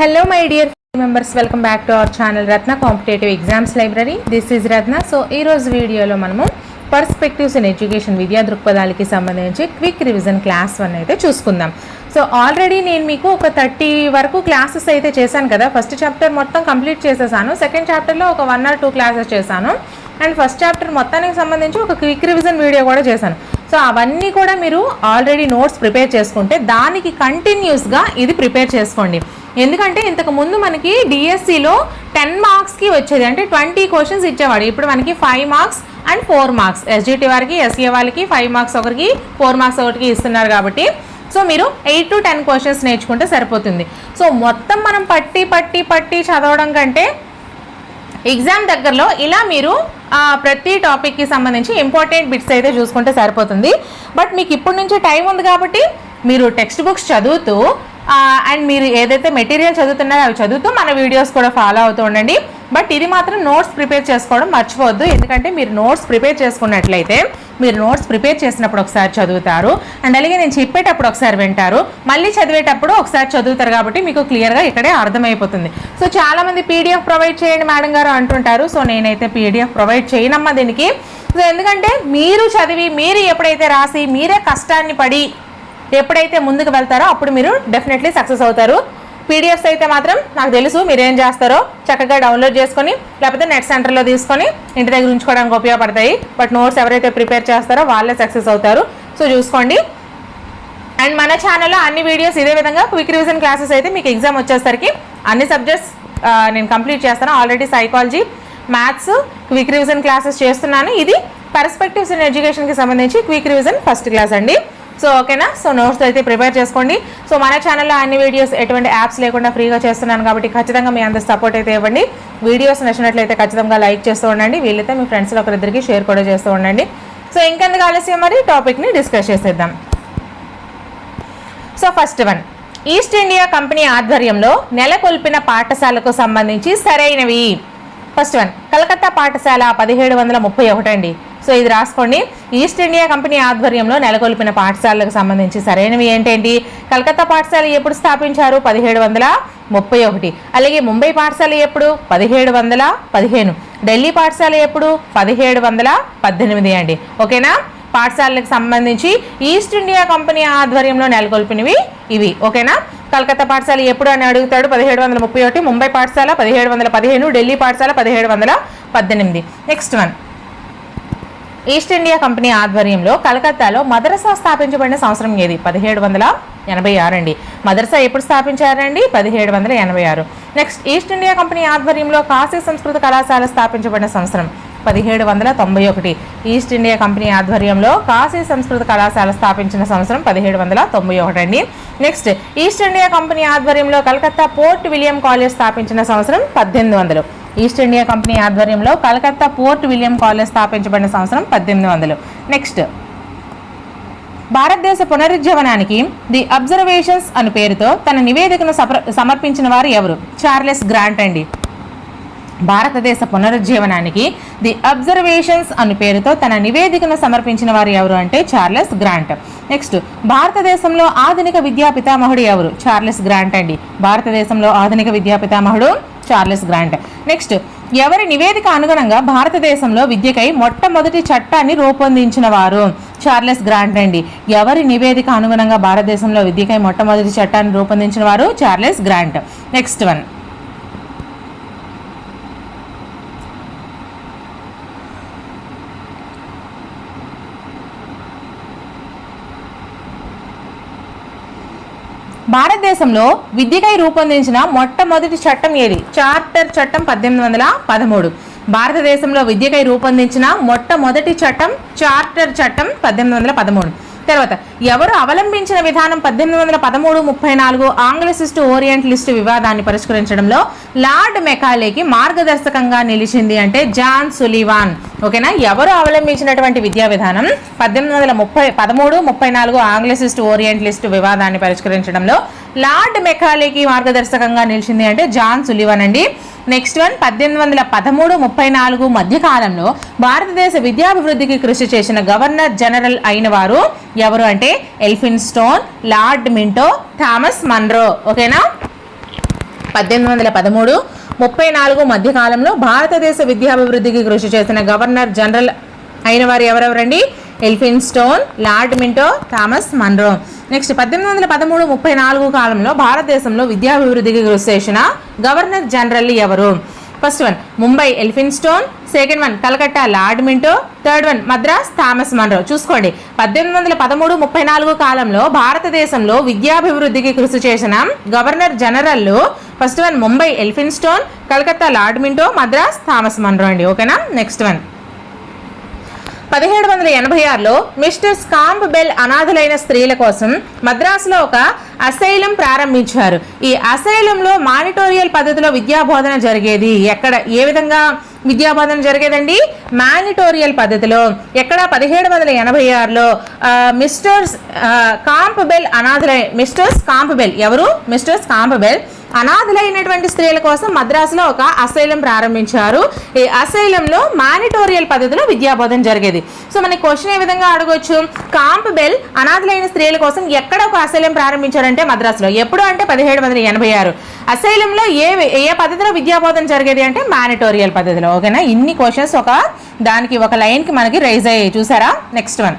Hello my dear members welcome back to our channel Ratna competitive exams library this is Ratna so ఈ రోజు వీడియోలో మనము perspectives in education విద్యా దృక్పథాలకి సంబంధించి quick revision class one అయితే చూసుకుందాం. సో ఆల్రెడీ నేను మీకు ఒక థర్టీ వరకు క్లాసెస్ అయితే చేశాను కదా. ఫస్ట్ చాప్టర్ మొత్తం కంప్లీట్ చేసేసాను. సెకండ్ చాప్టర్లో ఒక వన్ ఆర్ టూ క్లాసెస్ చేశాను. అండ్ ఫస్ట్ చాప్టర్ మొత్తానికి సంబంధించి ఒక క్విక్ రివిజన్ వీడియో కూడా చేశాను. సో అవన్నీ కూడా మీరు ఆల్రెడీ నోట్స్ ప్రిపేర్ చేసుకుంటే దానికి కంటిన్యూస్గా ఇది ప్రిపేర్ చేసుకోండి. ఎందుకంటే ఇంతకు ముందు మనకి డిఎస్సిలో టెన్ మార్క్స్కి వచ్చేది. అంటే ట్వంటీ క్వశ్చన్స్ ఇచ్చేవాడు. ఇప్పుడు మనకి five marks and four marks SGT వారికి ఎస్ఏ వాళ్ళకి ఫైవ్ మార్క్స్ ఒకరికి ఫోర్ మార్క్స్ ఒకరికి ఇస్తున్నారు కాబట్టి. సో మీరు ఎయిట్ టు టెన్ క్వశ్చన్స్ నేర్చుకుంటే సరిపోతుంది. సో మొత్తం మనం పట్టి పట్టి పట్టి చదవడం కంటే ఎగ్జామ్ దగ్గరలో ఇలా మీరు ప్రతి టాపిక్కి సంబంధించి ఇంపార్టెంట్ బిట్స్ అయితే చూసుకుంటే సరిపోతుంది. బట్ మీకు ఇప్పటి నుంచి టైం ఉంది కాబట్టి మీరు టెక్స్ట్ బుక్స్ చదువుతూ అండ్ మీరు ఏదైతే మెటీరియల్ చదువుతున్నారో అవి చదువుతూ మన వీడియోస్ కూడా ఫాలో అవుతూ ఉండండి. బట్ ఇది మాత్రం నోట్స్ ప్రిపేర్ చేసుకోవడం మర్చిపోవద్దు. ఎందుకంటే మీరు నోట్స్ ప్రిపేర్ చేసుకున్నట్లయితే మీరు నోట్స్ ప్రిపేర్ చేసినప్పుడు ఒకసారి చదువుతారు. అండ్ అలాగే నేను చెప్పేటప్పుడు ఒకసారి వింటారు. మళ్ళీ చదివేటప్పుడు ఒకసారి చదువుతారు కాబట్టి మీకు క్లియర్గా ఇక్కడే అర్థమైపోతుంది. సో చాలామంది పీడిఎఫ్ ప్రొవైడ్ చేయండి మేడం గారు అంటుంటారు. సో నేనైతే పీడిఎఫ్ ప్రొవైడ్ చేయనమ్మా దీనికి. సో ఎందుకంటే మీరు చదివి మీరు ఎప్పుడైతే రాసి మీరే కష్టాన్ని పడి ఎప్పుడైతే ముందుకు వెళ్తారో అప్పుడు మీరు డెఫినెట్లీ సక్సెస్ అవుతారు. పీడిఎఫ్స్ అయితే మాత్రం నాకు తెలుసు మీరేం చేస్తారో చక్కగా డౌన్లోడ్ చేసుకొని లేకపోతే నెట్ సెంటర్లో తీసుకొని ఇంటి దగ్గర ఉంచుకోవడానికి ఉపయోగపడతాయి. బట్ నోట్స్ ఎవరైతే ప్రిపేర్ చేస్తారో వాళ్ళే సక్సెస్ అవుతారు. సో చూసుకోండి. అండ్ మన ఛానల్లో అన్ని వీడియోస్ ఇదే విధంగా క్విక్ రివిజన్ క్లాసెస్ అయితే మీకు ఎగ్జామ్ వచ్చేసరికి అన్ని సబ్జెక్ట్స్ నేను కంప్లీట్ చేస్తాను. Already psychology maths quick revision classes చేస్తున్నాను. ఇది పర్స్పెక్టివ్స్ ఇన్ ఎడ్యుకేషన్కి సంబంధించి క్విక్ రివిజన్ ఫస్ట్ క్లాస్ అండి. సో ఓకేనా? సో నోట్స్ అయితే ప్రిపేర్ చేసుకోండి. సో మన ఛానల్లో అన్ని వీడియోస్ ఎటువంటి యాప్స్ లేకుండా ఫ్రీగా చేస్తున్నాను కాబట్టి ఖచ్చితంగా మీ అందరి సపోర్ట్ అయితే ఇవ్వండి. వీడియోస్ నచ్చినట్లయితే ఖచ్చితంగా లైక్ చేస్తూ ఉండండి. వీళ్ళైతే మీ ఫ్రెండ్స్లో ఒకరిద్దరికి షేర్ కూడా చేస్తూ ఉండండి. సో ఇంకెందుకు ఆలస్యం మరి? టాపిక్ని డిస్కస్ చేసేద్దాం. So first one. East India company ఆధ్వర్యంలో నెలకొల్పిన పాఠశాలకు సంబంధించి సరైనవి. First one. కలకత్తా పాఠశాల పదిహేడు వందల ముప్పై ఒకటి అండి. సో ఇది రాసుకోండి. ఈస్ట్ ఇండియా కంపెనీ ఆధ్వర్యంలో నెలకొల్పిన పాఠశాలలకు సంబంధించి సరైనవి ఏంటేంటి? కలకత్తా పాఠశాల ఎప్పుడు స్థాపించారు? పదిహేడు వందల ముప్పై ఒకటి. అలాగే ముంబై పాఠశాల ఎప్పుడు? పదిహేడు వందల పదిహేను. ఢిల్లీ పాఠశాల ఎప్పుడు? పదిహేడు వందల పద్దెనిమిది అండి. ఓకేనా? పాఠశాలకు సంబంధించి ఈస్ట్ ఇండియా కంపెనీ ఆధ్వర్యంలో నెలకొల్పినవి ఇవి. ఓకేనా? కలకత్తా పాఠశాల ఎప్పుడు అని అడుగుతాడు? పదిహేడు వందల ముప్పై ఒకటి ముంబై పాఠశాల పదిహేడు వందల పదిహేను ఢిల్లీ పాఠశాల పదిహేడు వందల పద్దెనిమిది. Next one East India company ఆధ్వర్యంలో కలకత్తాలో మదరసా స్థాపించబడిన సంవత్సరం ఏది? పదిహేడు వందల ఎనభై ఆరు అండి. మదరసా ఎప్పుడు స్థాపించారండి? పదిహేడు వందల ఎనభై ఆరు. నెక్స్ట్ ఈస్ట్ ఇండియా కంపెనీ ఆధ్వర్యంలో కాశీ సంస్కృత కళాశాల స్థాపించబడిన సంవత్సరం పదిహేడు వందల తొంభై ఒకటి. ఈస్ట్ ఇండియా కంపెనీ ఆధ్వర్యంలో కాశీ సంస్కృత కళాశాల స్థాపించిన సంవత్సరం పదిహేడు వందల తొంభై ఒకటి అండి. నెక్స్ట్ ఈస్ట్ ఇండియా కంపెనీ ఆధ్వర్యంలో కలకత్తా పోర్ట్ విలియం కాలేజ్ స్థాపించిన సంవత్సరం పద్దెనిమిది వందలు. ఈస్ట్ ఇండియా కంపెనీ ఆధ్వర్యంలో కలకత్తా పోర్ట్ విలియం కాలేజ్ స్థాపించబడిన సంవత్సరం పద్దెనిమిది వందలు. నెక్స్ట్ భారతదేశ పునరుజ్జీవనానికి ది అబ్జర్వేషన్స్ అను పేరుతో తన నివేదికను సమర్పించిన వారు ఎవరు? చార్లెస్ గ్రాంట్ అండి. భారతదేశ పునరుజ్జీవనానికి ది అబ్జర్వేషన్స్ అను పేరుతో తన నివేదికను సమర్పించిన వారు ఎవరు అంటే చార్లెస్ గ్రాంట్. నెక్స్ట్ భారతదేశంలో ఆధునిక విద్యా పితామహుడు ఎవరు? చార్లెస్ గ్రాంట్ అండి. భారతదేశంలో ఆధునిక విద్యా పితామహుడు చార్లెస్ గ్రాంట్. నెక్స్ట్ ఎవరి నివేదిక అనుగుణంగా భారతదేశంలో విద్యకై మొట్టమొదటి చట్టాన్ని రూపొందించిన వారు? చార్లెస్ గ్రాంట్ అండి. ఎవరి నివేదిక అనుగుణంగా భారతదేశంలో విద్యకై మొట్టమొదటి చట్టాన్ని రూపొందించిన వారు? Charles grant. నెక్స్ట్ వన్ భారతదేశంలో విద్యకై రూపొందించిన మొట్టమొదటి చట్టం ఏది? చార్టర్ చట్టం పద్దెనిమిది వందల పదమూడు. భారతదేశంలో విద్యకై రూపొందించిన మొట్టమొదటి చట్టం చార్టర్ చట్టం పద్దెనిమిది వందల పదమూడు. తర్వాత ఎవరు అవలంబించిన విధానం పద్దెనిమిది వందల పదమూడు ముప్పై నాలుగు ఆంగ్లసిస్టు ఓరియంటలిస్టు వివాదాన్ని పరిష్కరించడంలో లార్డ్ మెకాలేకి మార్గదర్శకంగా నిలిచింది అంటే జాన్ సులివాన్. ఓకేనా? ఎవరు అవలంబించినటువంటి విద్యా విధానం? పద్దెనిమిది వందల ముప్పై పదమూడు ముప్పై నాలుగు ఆంగ్లసిస్ట్ ఓరియంటలిస్ట్ వివాదాన్ని పరిష్కరించడంలో లార్డ్ మెకాలీకి మార్గదర్శకంగా నిలిచింది అంటే జాన్ సులివన్ అండి. నెక్స్ట్ వన్ పద్దెనిమిది వందల పదమూడు ముప్పై నాలుగు మధ్యకాలంలో భారతదేశ విద్యాభివృద్ధికి కృషి చేసిన గవర్నర్ జనరల్ అయిన వారు ఎవరు అంటే Elphinstone Lord Minto Thomas Munro. ఓకేనా? పద్దెనిమిది వందల పదమూడు ముప్పై నాలుగు మధ్యకాలంలో భారతదేశ విద్యాభివృద్ధికి కృషి చేసిన గవర్నర్ జనరల్ అయిన వారు ఎవరెవరండి? Elphinstone Lord Minto Thomas Munro. Next పద్దెనిమిది వందల పదమూడు ముప్పై నాలుగు కాలంలో భారతదేశంలో విద్యాభివృద్ధికి కృషి చేసిన గవర్నర్ జనరల్ ఎవరు? First one Mumbai Elphinstone second one Calcutta Lord Minto third one Madras Thomas Munro చూసుకోండి. పద్దెనిమిది వందల పదమూడు ముప్పై నాలుగు కాలంలో భారతదేశంలో విద్యాభివృద్ధికి కృషి చేసిన governor general first one Mumbai Elphinstone Calcutta Lord Minto Madras Thomas Munro అండి. ఓకేనా నెక్స్ట్ వన్ పదిహేడు వందల ఎనభై ఆరులో మిస్టర్ స్కాంబ్ బెల్ అనాథలైన స్త్రీల కోసం మద్రాసులో ఒక అసైలం ప్రారంభించారు. ఈ అసైలంలో మానిటోరియల్ పద్ధతిలో విద్యాబోధన జరిగేది ఎక్కడ? ఏ విధంగా విద్యాబోధన జరిగేదండి? మానిటోరియల్ పద్ధతిలో ఎక్కడ? పదిహేడు వందల ఎనభై ఆరులో మిస్టర్స్ కాంప్బెల్ అనాథలై మిస్టర్స్ కాంప్బెల్ ఎవరు? మిస్టర్స్ కాంపబెల్ అనాథులైనటువంటి స్త్రీల కోసం మద్రాసులో ఒక అసైలం ప్రారంభించారు. ఈ అసైలంలో మానిటోరియల్ పద్ధతిలో విద్యాబోధన జరిగేది. సో మనకి క్వశ్చన్ ఏ విధంగా అడగొచ్చు? కాంపబెల్ అనాథులైన స్త్రీల కోసం ఎక్కడ ఒక అసైలం ప్రారంభించారంటే మద్రాసులో. ఎప్పుడు అంటే పదిహేడు వందల ఎనభై ఆరు. అసైలంలో ఏ ఏ పద్ధతిలో విద్యాబోధన జరిగేది అంటే మానిటోరియల్ పద్ధతిలో. ఓకేనా? ఇన్ని క్వశ్చన్స్ ఒక దానికి ఒక లైన్కి మనకి రైజ్ అయ్యాయి. చూసారా? Next one.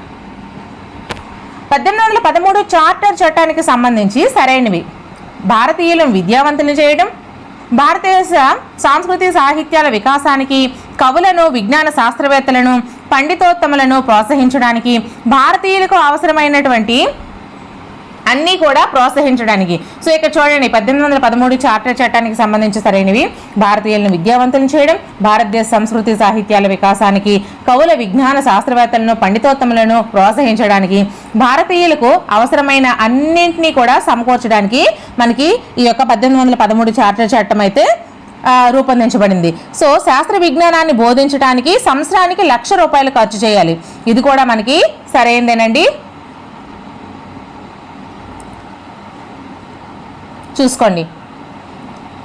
పద్దెనిమిది వందల పదమూడు చార్టర్ చట్టానికి సంబంధించి సరైనవి. భారతీయులను విద్యావంతులు చేయడం భారతదేశ సాంస్కృతిక సాహిత్యాల వికాసానికి కవులను విజ్ఞాన శాస్త్రవేత్తలను పండితోత్తములను ప్రోత్సహించడానికి భారతీయులకు అవసరమైనటువంటి అన్నీ కూడా ప్రోత్సహించడానికి. సో ఇక్కడ చూడండి పద్దెనిమిది వందల పదమూడు చార్టర్ చట్టానికి సంబంధించి సరైనవి. భారతీయులను విద్యావంతులు చేయడం భారతదేశ సంస్కృతి సాహిత్యాల వికాసానికి కవుల విజ్ఞాన శాస్త్రవేత్తలను పండితోత్తములను ప్రోత్సహించడానికి భారతీయులకు అవసరమైన అన్నింటినీ కూడా సమకూర్చడానికి మనకి ఈ యొక్క పద్దెనిమిది వందల పదమూడు చార్టర్ చట్టం అయితే రూపొందించబడింది. సో శాస్త్ర విజ్ఞానాన్ని బోధించడానికి సంవత్సరానికి లక్ష రూపాయలు ఖర్చు చేయాలి. ఇది కూడా మనకి సరైనదేనండి. చూసుకోండి.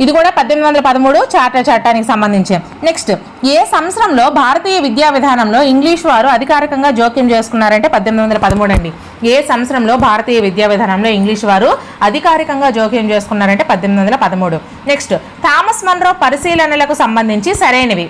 ఇది కూడా పద్దెనిమిది వందల పదమూడు చార్టర్ చట్టానికి సంబంధించి. నెక్స్ట్ ఏ సంవత్సరంలో భారతీయ విద్యా విధానంలో ఇంగ్లీష్ వారు అధికారికంగా జోక్యం చేసుకున్నారంటే పద్దెనిమిది వందల పదమూడు అండి. ఏ సంవత్సరంలో భారతీయ విద్యా విధానంలో ఇంగ్లీష్ వారు అధికారికంగా జోక్యం చేసుకున్నారంటే పద్దెనిమిది వందల పదమూడు. నెక్స్ట్ థామస్ మన్రో పరిశీలనలకు సంబంధించి సరైనవి.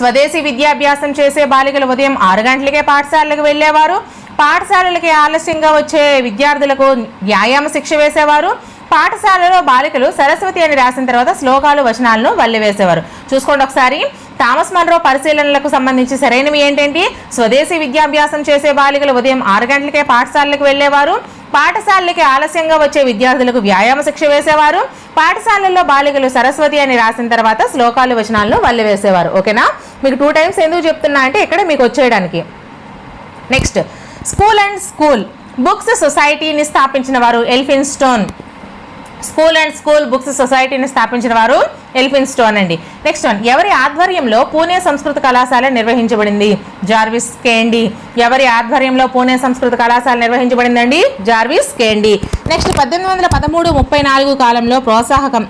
స్వదేశీ విద్యాభ్యాసం చేసే బాలికలు ఉదయం ఆరు గంటలకే పాఠశాలలకు వెళ్ళేవారు. పాఠశాలలకి ఆలస్యంగా వచ్చే విద్యార్థులకు వ్యాయామ శిక్ష వేసేవారు. పాఠశాలలో బాలికలు సరస్వతి అని రాసిన తర్వాత శ్లోకాలు వచనాలను వల్లివేసేవారు. చూసుకోండి ఒకసారి. థామస్ మన్రో పరిశీలనలకు సంబంధించి సరైనవి ఏంటంటే స్వదేశీ విద్యాభ్యాసం చేసే బాలికలు ఉదయం ఆరు గంటలకే పాఠశాలలకు వెళ్ళేవారు. పాఠశాలకి ఆలస్యంగా వచ్చే విద్యార్థులకు వ్యాయామ శిక్ష వేసేవారు. పాఠశాలల్లో బాలికలు సరస్వతి అని రాసిన తర్వాత శ్లోకాలు వచనాలను వల్లివేసేవారు. ఓకేనా? మీకు టూ టైమ్స్ ఎందుకు చెప్తున్నా అంటే ఇక్కడ మీకు వచ్చేయడానికి. Next. School and school. Books సొసైటీని స్థాపించిన వారు Elphinstone. School and school books సొసైటీని స్థాపించిన వారు ఎల్ఫిన్ స్టోన్ అండి. నెక్స్ట్ వన్ ఎవరి ఆధ్వర్యంలో పూణే సంస్కృత కళాశాల నిర్వహించబడింది? జార్విస్ కేండి ఎవరి ఆధ్వర్యంలో పూణే సంస్కృత కళాశాల నిర్వహించబడిందండి? జార్విస్ కేండి నెక్స్ట్ పద్దెనిమిది వందల పదమూడు ముప్పై నాలుగు కాలంలో ప్రోత్సాహకం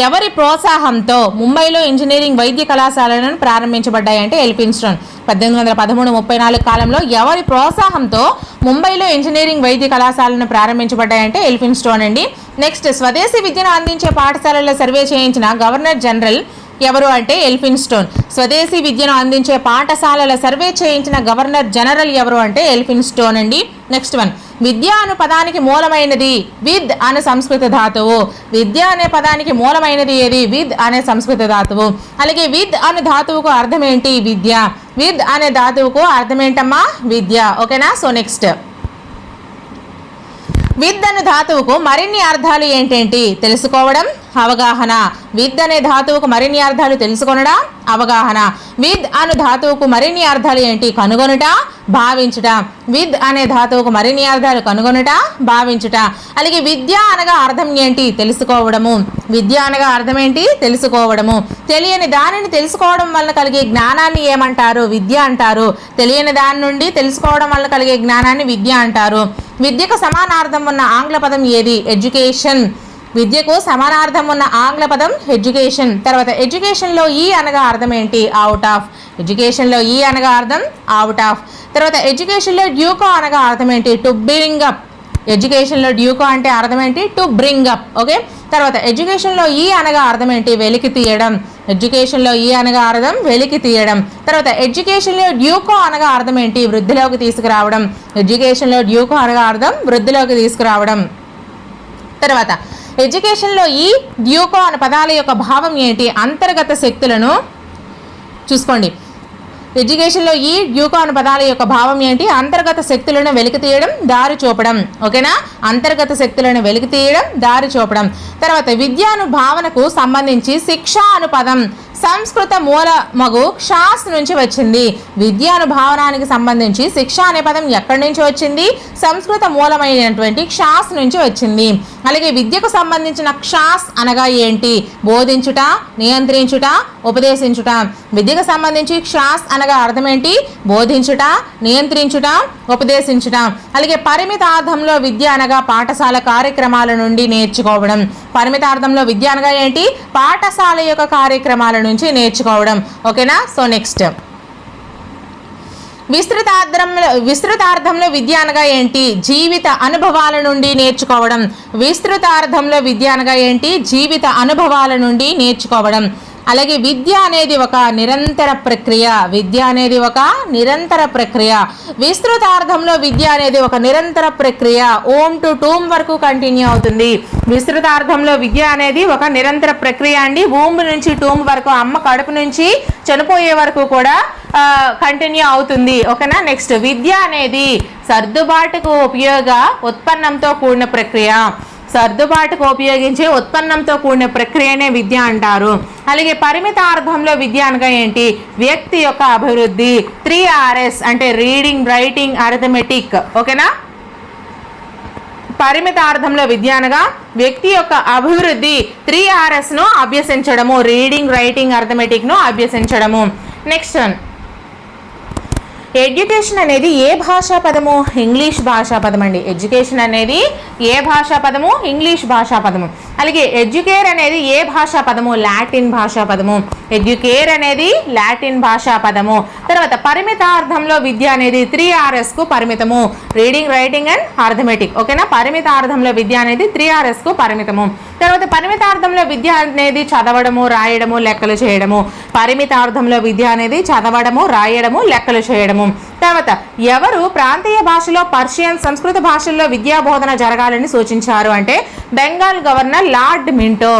ఎవరి ప్రోత్సాహంతో ముంబైలో ఇంజనీరింగ్ వైద్య కళాశాలను ప్రారంభించబడ్డాయంటే ఎల్ఫిన్స్టోన్ పద్దెనిమిది వందల పదమూడు ముప్పై నాలుగు కాలంలో ఎవరి ప్రోత్సాహంతో ముంబైలో ఇంజనీరింగ్ వైద్య కళాశాలను ప్రారంభించబడ్డాయంటే ఎల్ఫిన్స్టోన్ అండి. నెక్స్ట్ స్వదేశీ విద్యను అందించే పాఠశాలల్లో సర్వే చేయించిన గవర్నర్ జనరల్ ఎవరు అంటే ఎల్ఫిన్ స్టోన్ స్వదేశీ విద్యను అందించే పాఠశాలల సర్వే చేయించిన గవర్నర్ జనరల్ ఎవరు అంటే ఎల్ఫిన్ స్టోన్ అండి. నెక్స్ట్ వన్ విద్య అను పదానికి మూలమైనది విద్ అనే సంస్కృత ధాతువు. విద్య అనే పదానికి మూలమైనది ఏది? విద్ అనే సంస్కృత ధాతువు. అలాగే విద్ అనే ధాతువుకు అర్థం ఏంటి విద్య. విద్ అనే ధాతువుకు అర్థం ఏంటమ్మా విద్య. ఓకేనా? So next. విద్ అనే ధాతువుకు మరిన్ని అర్థాలు ఏంటేంటి? తెలుసుకోవడం అవగాహన. విద్ అనే ధాతువుకు మరిన్ని అర్థాలు తెలుసుకొనడా అవగాహన. విద్ అను ధాతువుకు మరిన్ని అర్థాలు ఏంటి? కనుగొనుట భావించుట. విద్ అనే ధాతువుకు మరిన్ని అర్థాలు కనుగొనుట భావించుట. అలాగే విద్య అనగా అర్థం ఏంటి? తెలుసుకోవడము. విద్య అనగా అర్థం ఏంటి? తెలుసుకోవడము. తెలియని దానిని తెలుసుకోవడం వల్ల కలిగే జ్ఞానాన్ని ఏమంటారు? విద్య అంటారు. తెలియని దాని నుండి తెలుసుకోవడం వల్ల కలిగే జ్ఞానాన్ని విద్య అంటారు. విద్యకు సమానార్థం ఉన్న ఆంగ్ల పదం ఏది? ఎడ్యుకేషన్ విద్యకు సమానార్థం ఉన్న ఆంగ్ల పదం ఎడ్యుకేషన్. తర్వాత ఎడ్యుకేషన్లో ఈ అనగా అర్థం ఏంటి? అవుట్ ఆఫ్ ఎడ్యుకేషన్లో ఈ అనగా అర్థం అవుట్ ఆఫ్ తర్వాత ఎడ్యుకేషన్లో డ్యూకో అనగా అర్థం ఏంటి? టు బ్రింగ్ అప్ ఎడ్యుకేషన్లో డ్యూకో అంటే అర్థం ఏంటి? టు బ్రింగ్ అప్ ఓకే తర్వాత ఎడ్యుకేషన్లో ఈ అనగా అర్థం ఏంటి? వెలికి తీయడం. ఎడ్యుకేషన్లో ఈ అనగా అర్థం వెలికి తీయడం. తర్వాత ఎడ్యుకేషన్లో డ్యూకో అనగా అర్థం ఏంటి? వృద్ధిలోకి తీసుకురావడం. ఎడ్యుకేషన్లో డ్యూకో అనగా అర్థం వృద్ధిలోకి తీసుకురావడం. తర్వాత ఎడ్యుకేషన్లో ఈ డ్యూకో అనే పదాల యొక్క భావం ఏంటి? అంతర్గత శక్తులను చూసుకోండి. ఎడ్యుకేషన్లో ఈ డ్యూకో అనే పదాల యొక్క భావం ఏంటి? అంతర్గత శక్తులను వెలికి తీయడం దారి చూపడం. ఓకేనా? అంతర్గత శక్తులను వెలికి తీయడం దారి చూపడం. తర్వాత విద్యాను భావనకు సంబంధించి శిక్ష అను పదం సంస్కృత మూల మగు క్షాస్ నుంచి వచ్చింది. విద్యానుభావనానికి సంబంధించి శిక్ష అనే పదం ఎక్కడి నుంచి వచ్చింది? సంస్కృత మూలమైనటువంటి క్షాస్ నుంచి వచ్చింది. అలాగే విద్యకు సంబంధించిన క్షాస్ అనగా ఏంటి? బోధించుట నియంత్రించుట ఉపదేశించుట. విద్యకు సంబంధించి క్షాస్ అనగా అర్థం ఏంటి? బోధించుట నియంత్రించుట ఉపదేశించుట. అలాగే పరిమితార్థంలో విద్య అనగా పాఠశాల కార్యక్రమాల నుండి నేర్చుకోవడం. పరిమితార్థంలో విద్య అనగా ఏంటి? పాఠశాల యొక్క కార్యక్రమాల నుంచి నేర్చుకోవడం. ఓకేనా? సో నెక్స్ట్ విస్తృతార్థంలో విస్తృతార్థంలో విద్య అనగా ఏంటి? జీవిత అనుభవాల నుండి నేర్చుకోవడం. విస్తృతార్థంలో విద్య అనగా ఏంటి? జీవిత అనుభవాల నుండి నేర్చుకోవడం. అలాగే విద్య అనేది ఒక నిరంతర ప్రక్రియ. విద్య అనేది ఒక నిరంతర ప్రక్రియ. విస్తృతార్థంలో విద్య అనేది ఒక నిరంతర ప్రక్రియ. ఓం టు టూమ్ వరకు కంటిన్యూ అవుతుంది. విస్తృతార్థంలో విద్య అనేది ఒక నిరంతర ప్రక్రియ అండి. ఓం నుంచి టూమ్ వరకు అమ్మ కడుపు నుంచి చనిపోయే వరకు కూడా కంటిన్యూ అవుతుంది. ఓకేనా? నెక్స్ట్ విద్య అనేది సర్దుబాటుకు ఉపయోగ ఉత్పన్నంతో కూడిన ప్రక్రియ. సర్దుబాటుకు ఉపయోగించే ఉత్పన్నంతో కూడిన ప్రక్రియనే విద్య అంటారు. అలాగే పరిమిత అర్థంలో విద్య అనగా ఏంటి? వ్యక్తి యొక్క అభివృద్ధి. త్రీ ఆర్ఎస్ అంటే రీడింగ్ రైటింగ్ అర్థమెటిక్. ఓకేనా? పరిమిత అర్థంలో విద్య అనగా వ్యక్తి యొక్క అభివృద్ధి. త్రీ ఆర్ఎస్ను అభ్యసించడము. రీడింగ్ రైటింగ్ అర్థమెటిక్ను అభ్యసించడము. Next one. ఎడ్యుకేషన్ అనేది ఏ భాషా పదము? ఇంగ్లీష్ భాషా పదం అండి. ఎడ్యుకేషన్ అనేది ఏ భాషా పదము? ఇంగ్లీష్ భాషా పదము. అలాగే ఎడ్యుకేర్ అనేది ఏ భాషా పదము? లాటిన్ భాషా పదము. ఎడ్యుకేర్ అనేది లాటిన్ భాషా పదము. తర్వాత పరిమితార్థంలో విద్య అనేది త్రీ ఆర్ఎస్కు పరిమితము. Reading writing and arithmetic. ఓకేనా? పరిమితార్థంలో విద్య అనేది త్రీ ఆర్ఎస్కు పరిమితము. తర్వాత పరిమితార్థంలో విద్య అనేది చదవడము రాయడము లెక్కలు చేయడము. పరిమితార్థంలో విద్య అనేది చదవడము రాయడము లెక్కలు చేయడము. తర్వాత ఎవరు ప్రాంతీయ భాషలో పర్షియన్ సంస్కృత భాషల్లో విద్యా బోధన జరగాలని సూచించారు అంటే బెంగాల్ గవర్నర్ లార్డ్ మింటో.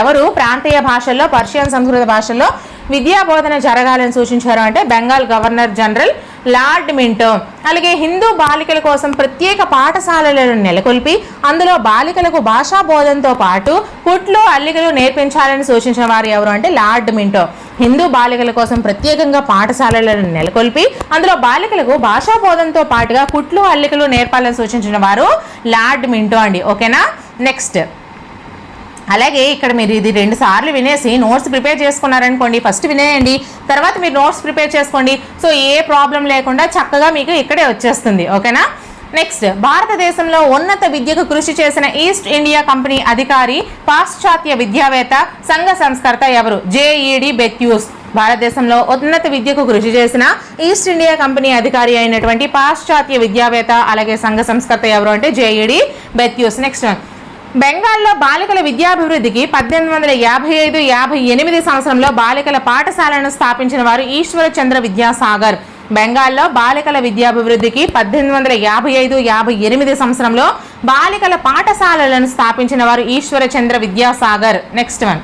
ఎవరు ప్రాంతీయ భాషల్లో పర్షియన్ సంస్కృత భాషల్లో విద్యా బోధన జరగాలని సూచించారు అంటే Bengal governor general Lord Minto. అలాగే హిందూ బాలికల కోసం ప్రత్యేక పాఠశాలలను నెలకొల్పి అందులో బాలికలకు భాషా బోధనతో పాటు కుట్లు అల్లికలు నేర్పించాలని సూచించిన వారు ఎవరు అంటే లార్డ్ మింటో. హిందూ బాలికల కోసం ప్రత్యేకంగా పాఠశాలలను నెలకొల్పి అందులో బాలికలకు భాషా బోధనతో పాటుగా కుట్లు అల్లికలు నేర్పాలని సూచించిన వారు లార్డ్ మింటో అండి. ఓకేనా? నెక్స్ట్. అలాగే ఇక్కడ మీరు ఇది రెండు సార్లు వినేసి నోట్స్ ప్రిపేర్ చేసుకున్నారనుకోండి ఫస్ట్ వినేయండి తర్వాత మీరు నోట్స్ ప్రిపేర్ చేసుకోండి. సో ఏ ప్రాబ్లం లేకుండా చక్కగా మీకు ఇక్కడే వచ్చేస్తుంది. ఓకేనా? నెక్స్ట్ భారతదేశంలో ఉన్నత విద్యకు కృషి చేసిన ఈస్ట్ ఇండియా కంపెనీ అధికారి పాశ్చాత్య విద్యావేత్త సంఘ సంస్కర్త ఎవరు? జేఈడి బెత్యూస్ భారతదేశంలో ఉన్నత విద్యకు కృషి చేసిన ఈస్ట్ ఇండియా కంపెనీ అధికారి అయినటువంటి పాశ్చాత్య విద్యావేత్త అలాగే సంఘ సంస్కర్త ఎవరు అంటే జేఈడి బెత్యూస్ నెక్స్ట్ బెంగాల్లో బాలికల విద్యాభివృద్ధికి పద్దెనిమిది వందల యాభై ఐదు యాభై ఎనిమిది సంవత్సరంలో బాలికల పాఠశాలను స్థాపించిన వారు ఈశ్వర చంద్ర విద్యాసాగర్. బెంగాల్లో బాలికల విద్యాభివృద్ధికి పద్దెనిమిది వందల యాభై ఐదు యాభై ఎనిమిది సంవత్సరంలో బాలికల పాఠశాలలను స్థాపించిన వారు ఈశ్వరచంద్ర విద్యాసాగర్. నెక్స్ట్ వన్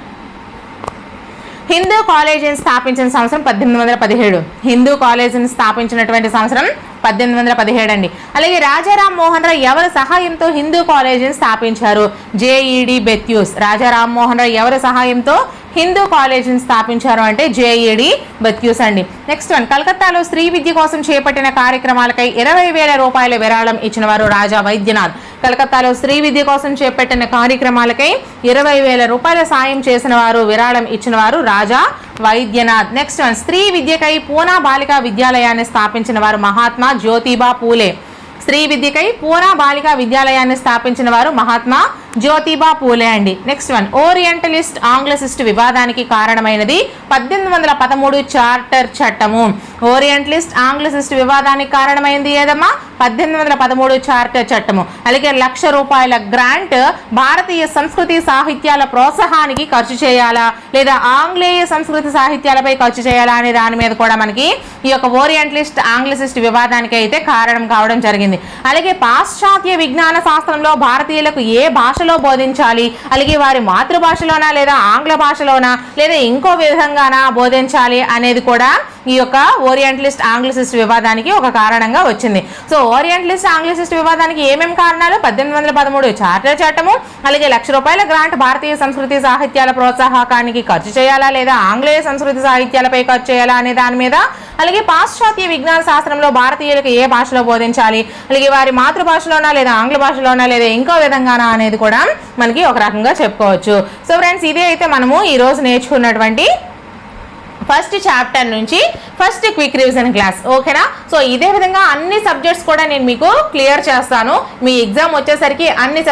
హిందూ కాలేజీని స్థాపించిన సంవత్సరం పద్దెనిమిది వందల పదిహేడు. హిందూ కాలేజీని స్థాపించినటువంటి సంవత్సరం పద్దెనిమిది వందల పదిహేడు అండి. అలాగే రాజారాం మోహన్ రాయ్ ఎవరి సహాయంతో హిందూ కాలేజీని స్థాపించారు? జేఈడి బెత్యూస్. రాజారాం మోహన్ రాయ్ ఎవరి సహాయంతో హిందూ కాలేజీని స్థాపించారు అంటే జేఈడి బెత్యూస్ అండి. నెక్స్ట్ వన్ కలకత్తాలో స్త్రీ విద్య కోసం చేపట్టిన కార్యక్రమాలకై ఇరవై వేల రూపాయల విరాళం ఇచ్చిన వారు రాజా వైద్యనాథ్. కలకత్తాలో స్త్రీ విద్య కోసం చేపట్టిన కార్యక్రమాలకై ఇరవై వేల రూపాయల సాయం చేసిన వారు విరాళం ఇచ్చిన వారు రాజా వైద్యనాథ్. నెక్స్ట్ వన్ స్త్రీ విద్యకై పూనా బాలికా విద్యాలయాన్ని స్థాపించిన వారు మహాత్మా జ్యోతిబా పూలే. స్త్రీ విద్యకై పూనా బాలికా విద్యాలయాన్ని స్థాపించిన వారు మహాత్మా జ్యోతిబా పూలే అండి. నెక్స్ట్ వన్ ఓరియంటలిస్ట్ ఆంగ్లసిస్ట్ వివాదానికి కారణమైనది పద్దెనిమిది వందల పదమూడు చార్టర్ చట్టము. ఓరియంటలిస్ట్ ఆంగ్లసిస్ట్ వివాదానికి కారణమైంది ఏదమ్మా? పద్దెనిమిది వందల పదమూడు చార్టర్ చట్టము. అలాగే లక్ష రూపాయల గ్రాంట్ భారతీయ సంస్కృతి సాహిత్యాల ప్రోత్సాహానికి ఖర్చు చేయాలా? లేదా ఆంగ్లేయ సంస్కృతి సాహిత్యాలపై ఖర్చు చేయాలా అనే దాని మీద కూడా మనకి ఈ యొక్క ఓరియంటలిస్ట్ ఆంగ్లసిస్ట్ వివాదానికి అయితే కారణం కావడం జరిగింది. అలాగే పాశ్చాత్య విజ్ఞాన శాస్త్రంలో భారతీయులకు ఏ భాష భాషలో బోధించాలి. అలాగే వారి మాతృభాషలోనా లేదా ఆంగ్ల భాషలోనా లేదా ఇంకో విధంగానా బోధించాలి అనేది కూడా ఈ యొక్క ఓరియంటలిస్ట్ ఆంగ్లసిస్ట్ వివాదానికి ఒక కారణంగా వచ్చింది. సో ఓరియంటలిస్ట్ ఆంగ్లసిస్ట్ వివాదానికి ఏమేమి కారణాలు? పద్దెనిమిది వందల పదమూడు చార్టర్ చట్టము అలాగే లక్ష రూపాయల గ్రాంట్ భారతీయ సంస్కృతి సాహిత్యాల ప్రోత్సాహకానికి ఖర్చు చేయాలా లేదా ఆంగ్లేయ సంస్కృతి సాహిత్యాలపై ఖర్చు చేయాలా అనే దాని మీద? అలాగే పాశ్చాత్య విజ్ఞాన శాస్త్రంలో భారతీయులకు ఏ భాషలో బోధించాలి? అలాగే వారి మాతృభాషలోనా లేదా ఆంగ్ల భాషలోనా లేదా ఇంకో విధంగానా అనేది కూడా మనకి ఒక రకంగా చెప్పుకోవచ్చు. సో ఫ్రెండ్స్ ఇదే అయితే మనము ఈ రోజు నేర్చుకున్నటువంటి ఫస్ట్ చాప్టర్ నుంచి ఫస్ట్ క్విక్ రివిజన్ క్లాస్ ఓకేనా? సో ఇదే విధంగా అన్ని సబ్జెక్ట్స్ కూడా నేను మీకు క్లియర్ చేస్తాను. మీ ఎగ్జామ్ వచ్చేసరికి అన్ని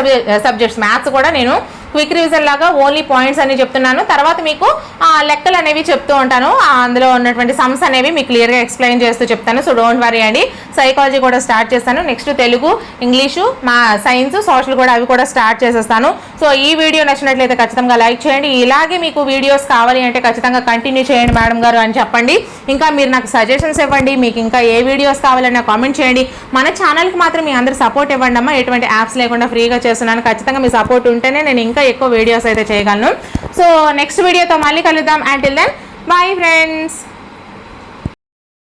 సబ్జెక్ట్స్ మ్యాథ్స్ కూడా నేను క్విక్ రివిజన్ లాగా ఓన్లీ పాయింట్స్ అని చెప్తున్నాను. తర్వాత మీకు ఆ, లెక్కలు అనేవి చెప్తూ ఉంటాను. అందులో ఉన్నటువంటి సమ్స్ అనేవి మీకు క్లియర్గా ఎక్స్ప్లెయిన్ చేస్తూ చెప్తాను. సో డోంట్ వరీ అండి. సైకాలజీ కూడా స్టార్ట్ చేస్తాను. నెక్స్ట్ తెలుగు ఇంగ్లీషు మా సైన్స్ సోషల్ కూడా అవి కూడా స్టార్ట్ చేసేస్తాను. సో ఈ వీడియో నచ్చినట్లయితే ఖచ్చితంగా లైక్ చేయండి. ఇలాగే మీకు వీడియోస్ కావాలి అంటే ఖచ్చితంగా కంటిన్యూ చేయండి మేడం గారు అని చెప్పండి. ఇంకా మీరు నాకు సజెషన్స్ ఇవ్వండి. మీకు ఇంకా ఏ వీడియోస్ కావాలన్నా కామెంట్ చేయండి. మన ఛానల్కి మాత్రం మీ అందరు సపోర్ట్ ఇవ్వండి అమ్మా. ఎటువంటి యాప్స్ లేకుండా ఫ్రీగా చేస్తున్నాను. ఖచ్చితంగా మీ సపోర్ట్ ఉంటేనే నేను ఇంకా ఇంకా ఎక్కువ వీడియోస్ అయితే చేయగలను. సో నెక్స్ట్ వీడియోతో మళ్ళీ కలుద్దాం. Until then bye friends